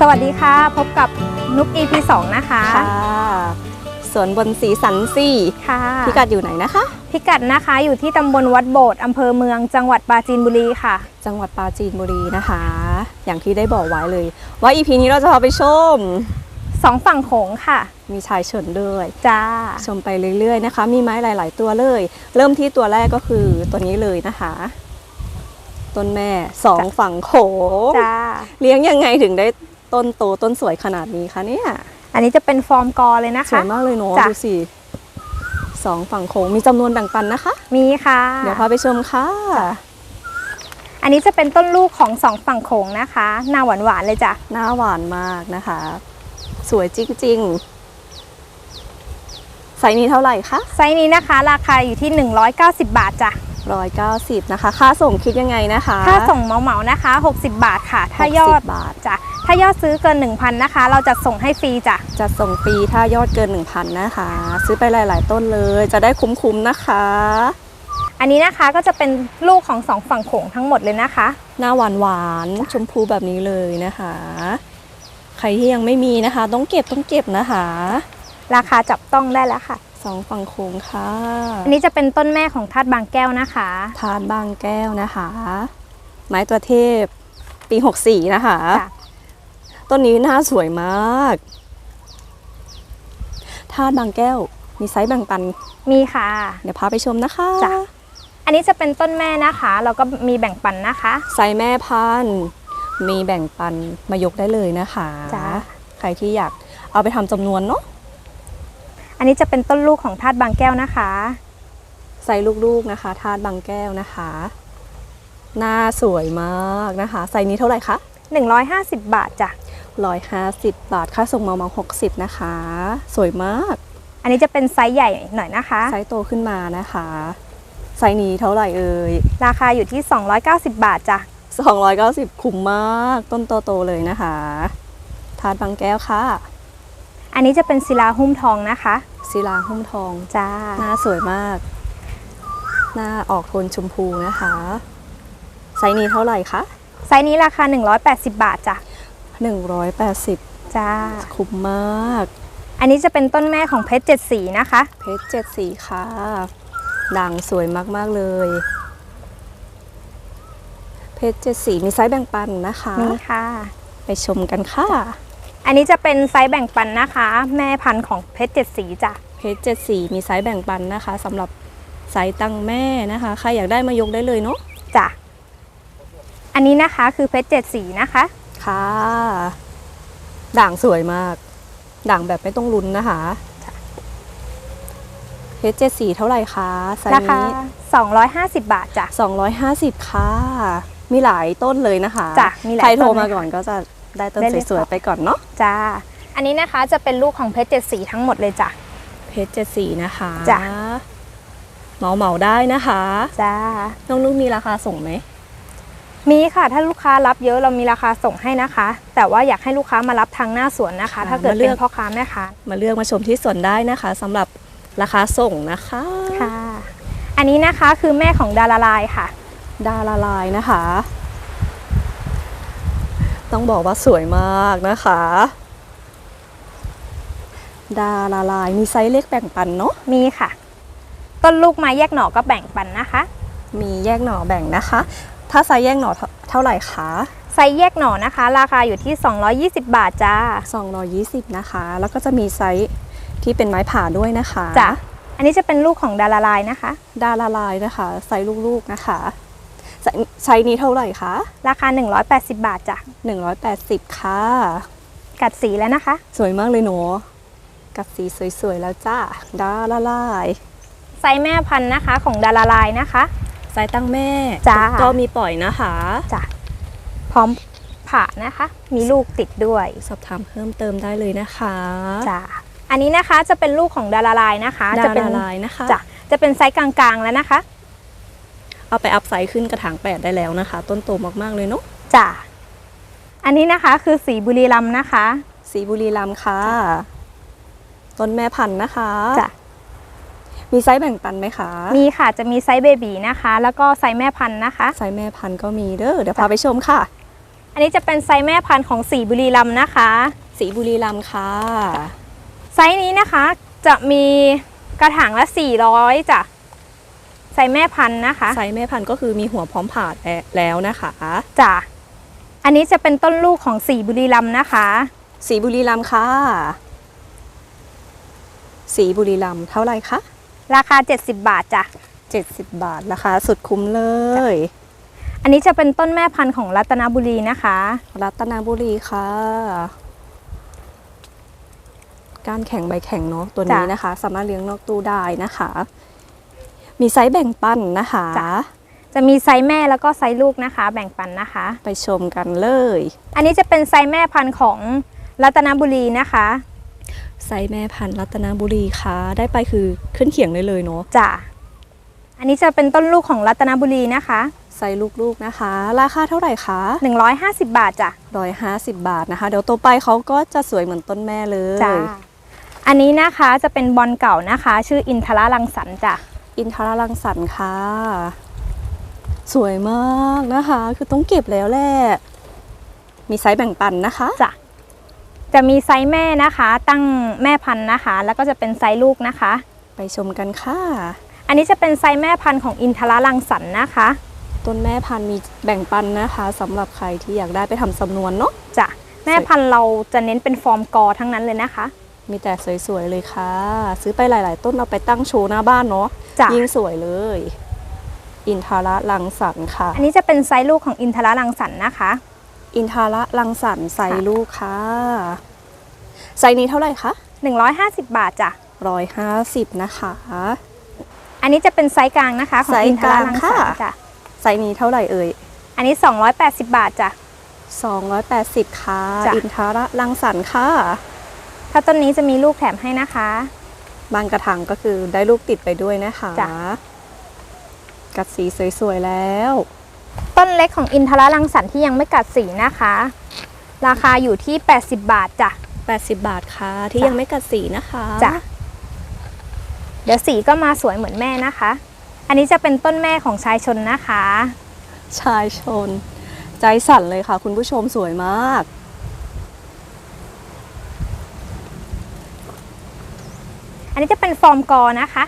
สวัสดีค่ะ พบกับนุก EP 2นะคะค่ะสวนบนสีสันสี่ค่ะพิกัดอยู่ไหนนะคะ พิกัดนะคะอยู่ที่ตำบลวัดโบสถ์อำเภอเมืองจังหวัดปราจีนบุรีค่ะ จังหวัดปราจีนบุรีนะคะ อย่างที่ได้บอกไว้เลย ว่าอีพีนี้เราจะพาไปชมสองฝั่งโขงค่ะ มีชายเฉินด้วยจ้าชมไปเรื่อยๆนะคะ มีไม้หลาย ๆ ตัวเลย เริ่มที่ตัวแรกก็คือตัวนี้เลยนะคะต้นแม่สองฝั่งโขงจ้าเลี้ยงยังไงถึงได้ ต้นโตต้นสวยขนาดนี้คะเนี่ย อันนี้จะเป็นฟอร์มกอเลยนะสวคะยมากเลยเนาะจ้ะดูสิสองฝั่งโขงมีจำนวนแบ่งปันนะคะ มีค่ะ เดี๋ยวพาไปชมค่ะ อันนี้จะเป็นต้นลูกของสองฝั่งโขงนะคะหน้าหวานๆเลยจ้ะหน้าหวานมากนะคะ สวยจริงๆไซส์นี้เท่าไหร่คะไซส์นี้นะคะ ราคาอยู่ที่ 190 บาทจ้ะ 190 นะคะ ค่าส่งคิดยังไงนะคะ ค่าส่งเหมาๆนะคะ 60 บาทค่ะ ถ้ายอด60บาทจ้ะถ้ายอดซื้อเกิน 1,000 นะคะ เราจะส่งให้ฟรีจ้ะจะส่งฟรีถ้ายอดเกิน 1,000 นะคะ ซื้อไปหลาย ๆ ต้นเลย จะได้คุ้มๆนะคะ อันนี้นะคะก็จะเป็นลูกของสองฝั่งโขงทั้งหมดเลยนะคะ หน้าหวานหวานๆชมพูแบบนี้เลยนะคะ ใครที่ยังไม่มีนะคะ ต้องเก็บต้องเก็บนะคะ ราคาจับต้องได้แล้วค่ะ สองฝั่งโค้งค่ะอันนี้จะเป็นต้นแม่ของธาตุบางแก้วนะคะทานบางแก้วนะคะ ไม้ตัวเทพปี 64 นะคะจ้ะต้นนี้หน้าสวยมากทาดบางแก้วมีไซส์แบ่งปัน มีค่ะ เดี๋ยวพาไปชมนะคะจ้ะอันนี้จะเป็นต้นแม่นะคะแล้วก็มีแบ่งปันนะคะ ไซส์แม่พันธุ์มีแบ่งปันมายกได้เลยนะคะจ้ะใครที่อยากเอาไปทำจำนวนเนาะ อันนี้จะเป็นต้นลูกของธาตุบางแก้วนะคะไซส์ลูกๆนะคะทาดบางแก้วนะคะ หน้าสวยมากนะคะไซส์นี้เท่าไหร่คะ150 บาทจ้ะ150 บาท ค่าส่งมามา60 นะคะ สวยมาก อันนี้จะเป็นไซส์ใหญ่หน่อยนะคะ ไซส์โตขึ้นมานะคะ ไซส์นี้เท่าไหร่เอ่ย ราคาอยู่ที่ 290 บาทจ้ะ 290 คุ้มมาก ต้นโตๆเลยนะคะ ทาดบางแก้วค่ะ อันนี้จะเป็นศิลาหุ้มทองนะคะศิลาหุ้มทองจ้าหน้าสวยมาก หน้าออกโทนชมพูนะคะ ไซส์นี้เท่าไหร่คะ ไซส์นี้ราคา 180 บาทจ้ะ180 จ้า คุ้มมาก อันนี้จะเป็นต้นแม่ของเพชรเจ็ดสีนะคะ เพชรเจ็ดสีค่ะ ด่างสวยมาก ๆ เลย เพชรเจ็ดสีมีไซส์แบ่งปันนะคะนี่ค่ะ ไปชมกันค่ะ อันนี้จะเป็นไซส์แบ่งปันนะคะ แม่พันธุ์ของเพชรเจ็ดสีจ้ะเพชรเจ็ดสีมีไซส์แบ่งปันนะคะสำหรับไซส์ตั้งแม่นะคะใครอยากได้มายกได้เลยเนาะจ้ะอันนี้นะคะคือเพชรเจ็ดสีนะคะค่ะ ด่างสวยมาก ด่างแบบไม่ต้องลุ้นนะคะเพชรเจ็ดสีเท่าไหร่คะไซราส์คานี้250บาทจ้ะ250ค่ะมีหลายต้นเลยนะคะจ้ะมีหลายใครโทรต้นมาเลยค่ะก่อนก็จะ ได้ต้นได้เลยสวยค่ะ ๆไปก่อนเนาะจ้า อันนี้นะคะจะเป็นลูกของเพชรเจ็ดสีทั้งหมดเลยจ้ะ เพชรเจ็ดสีนะคะจ้ะ เหมาเหมาๆได้นะคะ จ้า น้องลูกมีราคาส่งไหม มีค่ะถ้าลูกค้ารับเยอะเรามีราคาส่งให้นะคะ แต่ว่าอยากให้ลูกค้ามารับทางหน้าสวนนะคะถ้าเกิดเป็นพ่อค้าแม่ค้ามาเลือกมาชมที่สวนได้นะคะสำหรับราคาส่งนะคะค่ะ อันนี้นะคะคือแม่ของดาราลายค่ะ ดาราลายนะคะ ต้องบอกว่าสวยมากนะคะ ดาราลายมีไซส์เล็กแบ่งปันเนาะมีค่ะ ต้นลูกไม้แยกหน่อก็แบ่งปันนะคะ มีแยกหน่อแบ่งนะคะ ถ้าไซส์แยกหน่อเท่าเท่าไหร่คะไซส์แยกหน่อนะคะ ราคาอยู่ที่ 220 บาทจ้า 220 นะคะ แล้วก็จะมีไซส์ที่เป็นไม้ผ่าด้วยนะคะจ้ะอันนี้จะเป็นลูกของดาราลายนะคะ ดาราลายนะคะ ไซส์ลูกๆนะคะ ไซส์ไซส์นี้เท่าไหร่คะราคา 180 บาทจ้ะ180 ค่ะ กัดสีแล้วนะคะ สวยมากเลยหนูกับสีสวยๆแล้วจ้าดาราลายไซส์แม่พันธุ์นะคะของดาราลายนะคะ ไซส์ตั้งแม่จ้า ก็มีปล่อยนะคะจ้ะพร้อมผ่านะคะ มีลูกติดด้วย สอบถามเพิ่มเติมได้เลยนะคะจ้ะอันนี้นะคะจะเป็นลูกของดาราลายนะคะดาจะเป็นราลายนะคะจ้ะจะเป็นไซส์กลางๆแล้วนะคะ เอาไปอัพไซส์ขึ้นกระถางแปดได้แล้วนะคะ ต้นโตมากๆเลยเนาะจ้ะอันนี้นะคะคือสีบุรีรัมย์นะคะ สีบุรีรัมย์ค่ะ ต้นแม่พันธุ์นะคะจ้ะมีไซส์แบ่งปันไหมคะ มีค่ะจะมีไซส์เบบีนะคะ แล้วก็ไซส์แม่พันธุ์นะคะ ไซส์แม่พันธุ์ก็มีเด้อเดี๋ยวพาไปชมค่ะ อันนี้จะเป็นไซส์แม่พันธุ์ของสีบุรีรัมย์นะคะ สีบุรีรัมย์ค่ะ ไซส์นี้นะคะจะมีกระถางละ400จ้ะ ไซส์แม่พันธุ์นะคะไซส์แม่พันธุ์ก็คือมีหัวพร้อมผ่าแล้วนะคะจ้ะอันนี้จะเป็นต้นลูกของสีบุรีรัมย์นะคะ สีบุรีรัมย์ค่ะ สีบุรีรัมย์เท่าไหร่คะราคา 70 บาทจ้ะ70 บาทราคาสุดคุ้มเลย อันนี้จะเป็นต้นแม่พันธุ์ของรัตนบุรีนะคะ รัตนบุรีค่ะการแข่งใบแข่งเนาะตัวนี้จ้ะนะคะ สามารถเลี้ยงนอกตู้ได้นะคะ มีไซส์แบ่งปันนะคะจ้ะจะมีไซส์แม่แล้วก็ไซส์ลูกนะคะ แบ่งปันนะคะ ไปชมกันเลย อันนี้จะเป็นไซส์แม่พันธุ์ของรัตนบุรีนะคะไซส์แม่พันธุ์รัตนบุรีค่ะ ได้ไปคือขึ้นเขียงได้เลยเนาะจ้ะอันนี้จะเป็นต้นลูกของรัตนบุรีนะคะไซส์ลูกๆนะคะ ราคาเท่าไหร่คะ 150 บาทจ้ะ150 บาทนะคะ เดี๋ยวตัวไปเขาก็จะสวยเหมือนต้นแม่เลยจ้ะอันนี้นะคะจะเป็นบอลเก่านะคะ ชื่ออินทราลังสรรค์จ้ะ อินทราลังสรรค์ค่ะ สวยมากนะคะ คือต้องเก็บแล้วแหละ มีไซส์แบ่งปันนะคะจ้ะจะมีไซส์แม่นะคะ ตั้งแม่พันธุ์นะคะ แล้วก็จะเป็นไซส์ลูกนะคะ ไปชมกันค่ะ อันนี้จะเป็นไซส์แม่พันธุ์ของอินทราลังสรรค์นะคะต้นแม่พันธุ์มีแบ่งปันนะคะสำหรับใครที่อยากได้ไปทำสำนวนเนาะจ้ะแม่พันธุ์เราจะเน้นเป็นฟอร์มกอทั้งนั้นเลยนะคะ มีแต่สวยๆเลยค่ะ ซื้อไปหลาย ๆ ต้นเอาไปตั้งโชว์หน้าบ้านเนาะจ้ะ ยิ่งสวยเลย อินทาระลังสรรค์ค่ะ อันนี้จะเป็นไซส์ลูกของอินทราลังสรรค์นะคะ อินทาระลังสรรค์ไซส์ลูกค่ะไซส์นี้เท่าไหร่คะ150 บาทจ้ะ ร้อยห้าสิบนะคะ อันนี้จะเป็นไซส์กลางนะคะของไซส์อินทราลังสรรค์กลางค่ะจ้ะ ไซส์นี้เท่าไหร่เอ่ยอันนี้ 280 บาทจ้ะ 280 ค่ะ จ้ะ อินทาระลังสรรค์ค่ะ ถ้าต้นนี้จะมีลูกแถมให้นะคะ บางกระถางก็คือได้ลูกติดไปด้วยนะคะจ้ะ กัดสีสวยๆแล้ว ต้นเล็กของอินทราลังสรรค์ที่ยังไม่กัดสีนะคะ ราคาอยู่ที่ 80 บาทจ้ะ 80 บาทค่ะ ที่จ้ะ ยังไม่กัดสีนะคะจ้ะ เดี๋ยวสีก็มาสวยเหมือนแม่นะคะ อันนี้จะเป็นต้นแม่ของชายชนนะคะ ชายชน ใจสั่นเลยค่ะ คุณผู้ชมสวยมาก นนี้จะเป็นฟอร์มกอนะคะ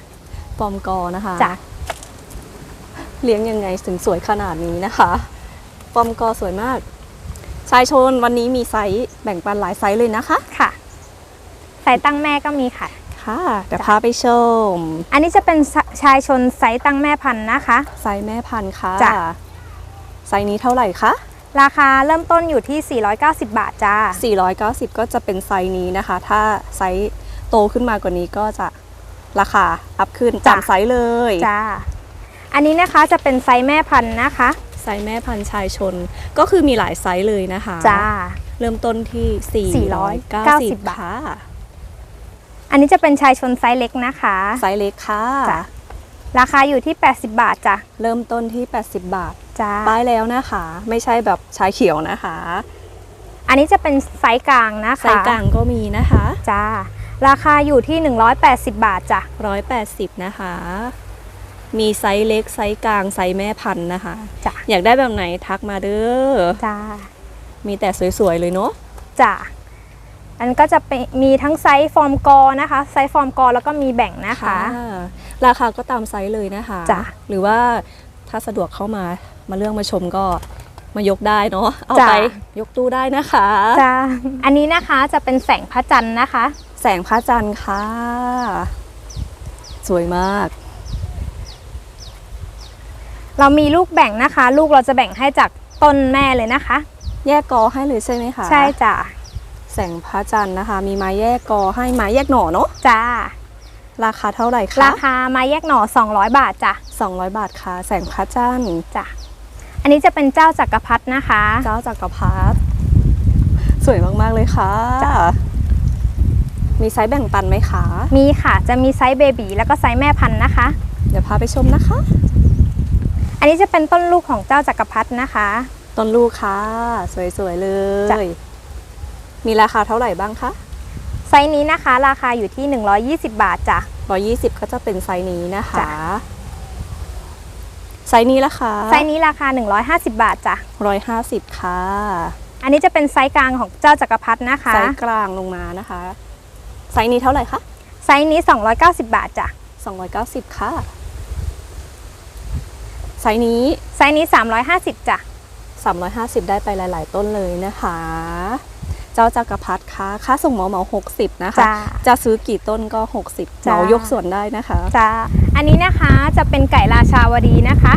ฟอร์มกอนะคะจ้ะเลี้ยงยังไงถึงสวยขนาดนี้นะคะฟอร์มกอสวยมาก ชายชนวันนี้มีไซส์แบ่งปันหลายไซส์เลยนะคะค่ะไซส์ตั้งแม่ก็มีค่ะค่ะเดี๋ยวพาไปชม อันนี้จะเป็นชายชนไซส์ตั้งแม่พันธุ์นะคะไซส์แม่พันธุ์ค่ะจ้ะไซส์นี้เท่าไหร่คะราคาเริ่มต้นอยู่ที่ 490 บาทจ้า 490 ก็จะเป็นไซส์นี้นะคะ ถ้าไซส์ โตขึ้นมากว่านี้ก็จะราคาอัพขึ้นจ้ะตามไซส์เลยจ้าอันนี้นะคะจะเป็นไซส์แม่พันธุ์นะคะ ไซส์แม่พันธุ์ชายชนก็คือมีหลายไซส์เลยนะคะจ้าเริ่มต้นที่ 490 490บาทค่ะอันนี้จะเป็นชายชนไซส์เล็กนะคะ ไซส์เล็กค่ะจ้ะราคาอยู่ที่ 80 บาทจ้ะเริ่มต้นที่ 80 บาทจ้าป้ายแล้วนะคะ ไม่ใช่แบบชายเขียวนะคะ อันนี้จะเป็นไซส์กลางนะคะไซส์กลางก็มีนะคะจ้า ราคาอยู่ที่ 180 บาทจ้ะ180 นะคะ มีไซส์เล็กไซส์กลางไซส์แม่พันธุ์นะคะ จ้ะอยากได้แบบไหนทักมาเด้อ จ้ามีแต่สวยๆเลยเนาะ จ้ะอันก็จะเป็นมีทั้งไซส์ฟอร์มกอนะคะ ไซส์ฟอร์มกอแล้วก็มีแบ่งนะคะ ราคาก็ตามไซส์เลยนะคะ จ้ะ หรือว่าถ้าสะดวกเข้ามามาเลือกมาชมก็มายกได้เนาะ เอาจ้ะไปยกตู้ได้นะคะ จ้าอันนี้นะคะจะเป็นแสงพระจันทร์นะคะ แสงพระจันทร์ค่ะ สวยมาก เรามีลูกแบ่งนะคะ ลูกเราจะแบ่งให้จากต้นแม่เลยนะคะ แยกกอให้เลยใช่ไหมคะใช่จ้ะแสงพระจันทร์นะคะ มีไม้แยกกอให้ไม้แยกหน่อเนาะจ้าราคาเท่าไหร่คะราคามาแยกหน่อ 200 บาทจ้ะ200 บาทค่ะ แสงพระจันทร์จ้ะอันนี้จะเป็นเจ้าจักรพรรดินะคะ เจ้าจักรพรรดิสวยมากๆเลยค่ะจ้ะ มีไซส์แบ่งปันไหมคะ มีค่ะ จะมีไซส์เบบีแล้วก็ไซส์แม่พันธุ์นะคะ เดี๋ยวพาไปชมนะคะ อันนี้จะเป็นต้นลูกของเจ้าจักรพรรดินะคะ ต้นลูกค่ะ สวยๆเลจ้ะยมีราคาเท่าไหร่บ้างคะ ไซส์นี้นะคะ ราคาอยู่ที่ 120 บาทจ้ะ120ก็จะเป็นไซส์นี้นะคะจ้ะไซส์นี้ละคะไซส์นี้ราคา 150 บาทจ้ะร้อยห้าสิบค่ะ อันนี้จะเป็นไซส์กลางของเจ้าจักรพรรดินะคะ ไซส์กลางลงมานะคะ ไซส์นี้เท่าไหร่คะไซส์นี้ 290 บาทจ้ะ290 ค่ะ ไซส์นี้ไซส์นี้ 350จ้ะ350 ได้ไปหลาย ๆ ต้นเลยนะคะ เจ้าจักรพรรดิคะค่าส่งเหมาเหมา60 นะคะ จ้าจะซื้อกี่ต้นก็ 60เหจ้ามายกส่วนได้นะคะ จ้าอันนี้นะคะจะเป็นไก่ราชาวดีนะคะ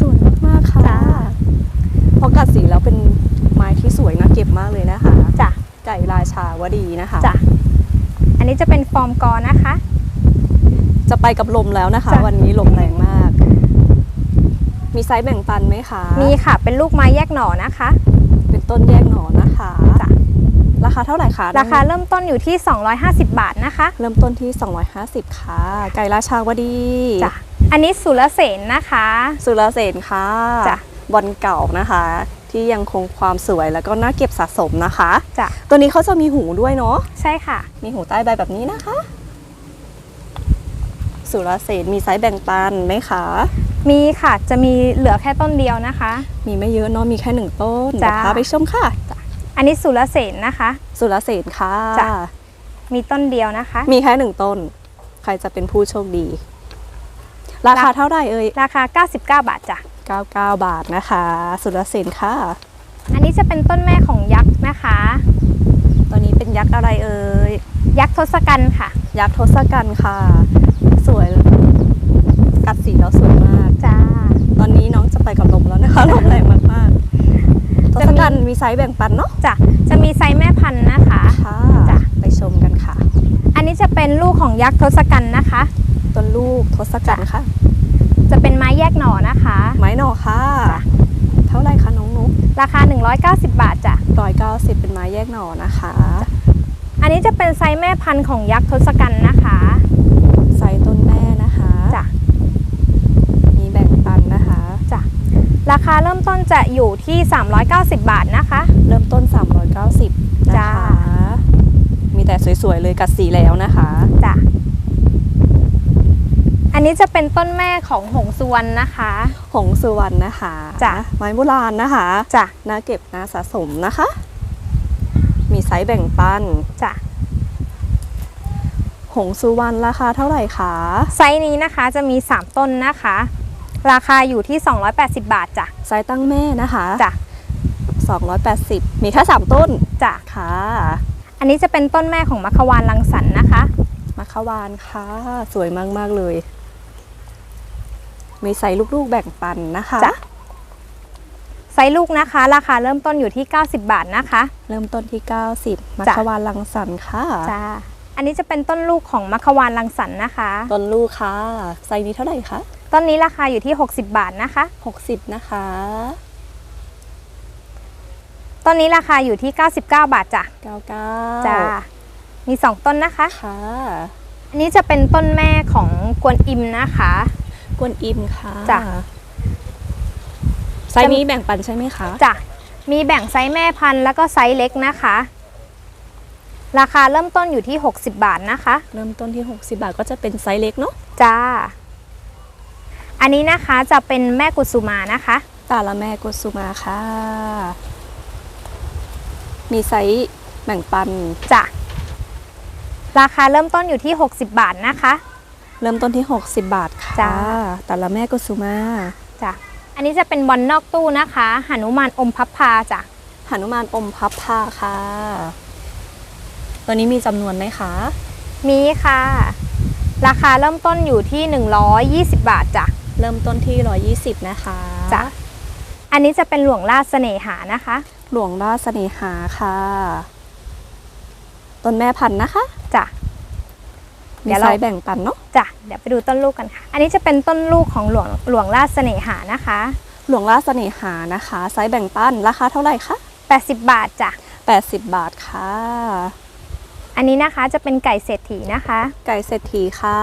สวยมากๆค่ะจ้าเพราะกัดสีแล้วเป็นไม้ที่สวยนะเก็บมากเลยนะคะ จ้ะไก่รา ชาวดีนะคะจ้ะอันนี้จะเป็นฟอร์มกอนะคะ จะไปกับลมแล้วนะคะ จ้ะ วันนี้ลมแรงมาก มีไซส์แบ่งปันไหมคะมีค่ะ เป็นลูกไม้แยกหน่อนะคะ เป็นต้นแยกหน่อนะคะจ้ะ ราคาเท่าไหร่คะราคาเริ่มต้นอยู่ที่ 250 บาทนะคะเริ่มต้นที่ 250 ค่ะ ไก่ราชาวดีจ้ะอันนี้สุรเสนนะคะ สุรเสนค่ะจ้ะ บอลเก่านะคะ ที่ยังคงความสวยแล้วก็น่าเก็บสะสมนะคะจ้ะตัวนี้เขาจะมีหูด้วยเนาะใช่ค่ะ มีหูใต้ใบแบบนี้นะคะ สุรเสนมีไซส์แบ่งปันไหมคะมีค่ะจะมีเหลือแค่ต้นเดียวนะคะ มีไม่เยอะเนาะมีแค่หนึ่งต้นจ้ะเดี๋ยวพาไปชมค่ะอันนี้สุรเสนนะคะ สุรเสนค่ะจ้ะมีต้นเดียวนะคะ มีแค่หนึ่งต้น ใครจะเป็นผู้โชคดี ราคาเท่าไหร่เอ่ยราคา 99 บาทจ้ะ 99 บาทนะคะ สุรเสนค่ะ อันนี้จะเป็นต้นแม่ของยักษ์นะคะตอนนี้เป็นยักษ์อะไรเอ่ย ยักษ์ทศกัณฐ์ค่ะ ยักษ์ทศกัณฐ์ค่ะ สวย กัดสีแล้วสวยมาก จ้า ตอนนี้น้องจะไปกับลมแล้วนะคะลมแรงมากๆทศกัณฐ์มีไซส์แบ่งปันเนาะ จ้ะ จะมีไซส์แม่พันธุ์นะคะ ค่ะ จ้ะ ไปชมกันค่ะ อันนี้จะเป็นลูกของยักษ์ทศกัณฐ์นะคะ ต้นลูกทศกัณฐ์ค่ะ จะเป็นไม้แยกหน่อนะคะ ไม้หน่อค่ะจ้ะเท่าไหร่คะน้องนุ๊กราคา 190 บาทจ้ะร้อยเก้าสิบเป็นไม้แยกหน่อนะคะ อันนี้จะเป็นไซส์แม่พันธุ์ของยักษ์ทศกัณฐ์นะคะไซส์ต้นแม่นะคะจ้ะมีแบ่งปันนะคะจ้ะราคาเริ่มต้นจะอยู่ที่ 390 บาทนะคะ เริ่มต้น 390นะจ้าคะมีแต่สวยๆเลยกัดสีแล้วนะคะจ้ะอั นนี้จะเป็นต้นแม่ของหงสุวรรณนะคะ หงสุวรรณนะคะจ้ะไม้โบราณนะคะจ้ะน่าเก็บน่าสะสมนะคะ มีไซส์แบ่งปันจ้ะหงสุวรรณราคาเท่าไหร่คะไซส์นี้นะคะจะมี 3 ต้นนะคะ ราคาอยู่ที่ 280 บาทจ้ะไซส์ตั้งแม่นะคะจ้ะ280 มีแค่3ต้นจ้ะค่ะ อันนี้จะเป็นต้นแม่ของมัคควานรังสรรค์นะคะมาขวานค่ะ สวยมาก ๆ เลย มีไซส์ลูกๆแบ่งปันนะคะจ้ะไซส์ลูกนะคะ ราคาเริ่มต้นอยู่ที่ 90 บาทนะคะ เริ่มต้นที่ 90มาจ้ะขวานลังสรรค์ค่ะจ้าอันนี้จะเป็นต้นลูกของมัคควานรังสรรค์นะคะ ต้นลูกค่ะ ไซส์นี้เท่าไหร่คะต้นนี้ราคาอยู่ที่ 60 บาทนะคะ 60 นะคะต้นนี้ราคาอยู่ที่ 99 บาทจ้ะ99จ้ามี 2 ต้นนะคะค่ะอันนี้จะเป็นต้นแม่ของกวนอิมนะคะ กวนอิมค่ะจ้ะ ไซส์นี้แบ่งปันใช่ไหมคะจ้ะ มีแบ่งไซส์แม่พันธุ์แล้วก็ไซส์เล็กนะคะ ราคาเริ่มต้นอยู่ที่ 60 บาทนะคะ เริ่มต้นที่ 60 บาทก็จะเป็นไซส์เล็กเนาะจ้า อันนี้นะคะจะเป็นแม่กุสุมานะคะ ตาละแม่กุสุมาค่ะ มีไซส์แบ่งปันจ้ะ ราคาเริ่มต้นอยู่ที่ 60 บาทนะคะ เริ่มต้นที่ 60 บาทค่ะจ้าตาละแม่กุสุมาจ้ะอันนี้จะเป็นบอลนอกตู้นะคะหนุมานอมพับพาจ้ะหนุมานอมพับผ้าค่ะ ตัวนี้มีจำนวนไหมคะ มีค่ะ ราคาเริ่มต้นอยู่ที่ 120 บาทจ้ะเริ่มต้นที่ 120 นะคะจ้ะอันนี้จะเป็นหลวงราชเสน่หานะคะ หลวงราชเสน่หาค่ะ ต้นแม่พันธุ์นะคะจ้ะ มีเดี๋ยวไซเราส์แบ่งปันเนาะจ้ะเดี๋ยวไปดูต้นลูกกันค่ะ อันนี้จะเป็นต้นลูกของหลวงหลวงราชเสน่หานะคะ หลวงราชเสน่หานะคะ ไซส์แบ่งปันราคาเท่าไหร่คะ80 บาทจ้ะ80 บาทค่ะ อันนี้นะคะจะเป็นไก่เศรษฐีนะคะ ไก่เศรษฐีค่ะ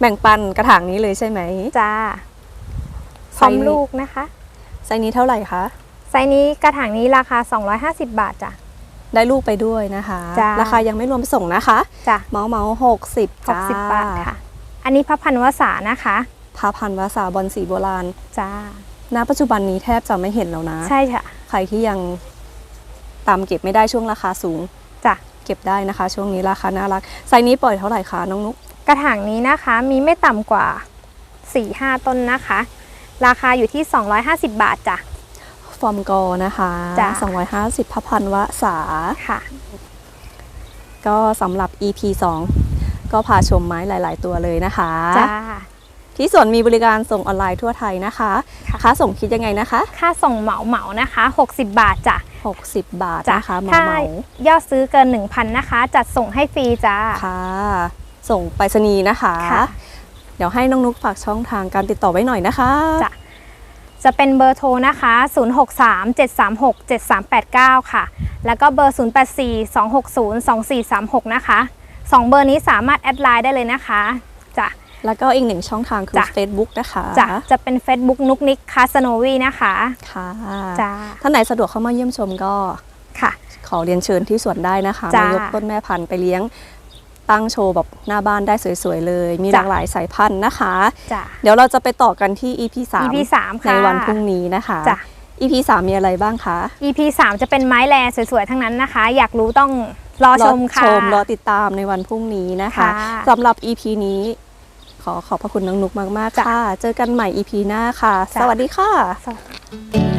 แบ่งปันกระถางนี้เลยใช่ไหมจ้าพไซร้อมส์นี้ลูกนะคะ ไซส์นี้เท่าไหร่คะไซส์นี้กระถางนี้ราคา 250 บาทจ้ะ ได้ลูกไปด้วยนะคะ จ้าราคายังไม่รวมส่งนะคะ จ้ะเมาส์เมาหกสิบจ้า60บาทค่ะ อันนี้พระพันวษานะคะพาพันธุ์วาสาบอลสีโบราณจ้าณปัจจุบันนี้แทบจะไม่เห็นแล้วนะ ใช่ค่ะใครที่ยังตามเก็บไม่ได้ช่วงราคาสูง จ้ะเก็บได้นะคะ ช่วงนี้ราคาน่ารักไซส์นี้ปล่อยเท่าไหร่คะน้องนุ๊กกระถางนี้นะคะมีไม่ต่ำกว่า4-5ต้นนะคะ ราคาอยู่ที่ 250 บาทจ้ะ ฟอร์มกอนะคะจ้ะ 250พระพันวษาค่ะ ก็สำหรับ EP 2 ก็พาชมไม้หลาย ๆ ตัวเลยนะคะ จ้า ที่ส่วนมีบริการส่งออนไลน์ทั่วไทยนะคะค่ะ ค่าส่งคิดยังไงนะคะ ค่าส่งเหมาเหมาๆนะคะ 60 บาทจ้ะ 60 บาทจ้ะนะคะเหมาถ้าเหมายอดซื้อเกิน 1,000 นะคะ จัดส่งให้ฟรีจ้าค่ะ ส่งไปรษณีย์นะคะ ค่ะ เดี๋ยวให้น้องนุ๊กฝากช่องทางการติดต่อไว้หน่อยนะคะ จ้ะ จะเป็นเบอร์โทรนะคะ 0637367389 ค่ะ แล้วก็เบอร์ 0842602436 นะคะสองเบอร์นี้สามารถแอดไลน์ได้เลยนะคะจ้ะแล้วก็อีกหนึ่งช่องทางคือจ้ะ Facebook นะคะจะจะเป็น Facebook นุกนิกคาสโนวีนะคะ ค่ะจ้าท่านไหนสะดวกเข้ามาเยี่ยมชมก็ค่ะ ขอเรียนเชิญที่สวนได้นะคะจ้ะมายกต้นแม่พันธุ์ไปเลี้ยง ตั้งโชว์แบบหน้าบ้านได้สวย ๆ เลย มีหจ้ะลากหลายสายพันธุ์นะคะจ้ะเดี๋ยวเราจะไปต่อกันที่ EP 3 EP 3ในค่ะวันพรุ่งนี้นะคะจ้ะ EP 3 มีอะไรบ้างคะ EP 3 จะเป็นไม้แลสวย ๆ ทั้งนั้นนะคะ อยากรู้ต้องรอชมค่ะชม รอติดตามในวันพรุ่งนี้นะคะค่ะสำหรับ EP นี้ขอขอบพระคุณน้องนุกมากๆจ้ะค่ะ เจอกันใหม่ EP หน้าค่ะจ้ะสวัสดีค่ะสวัสดี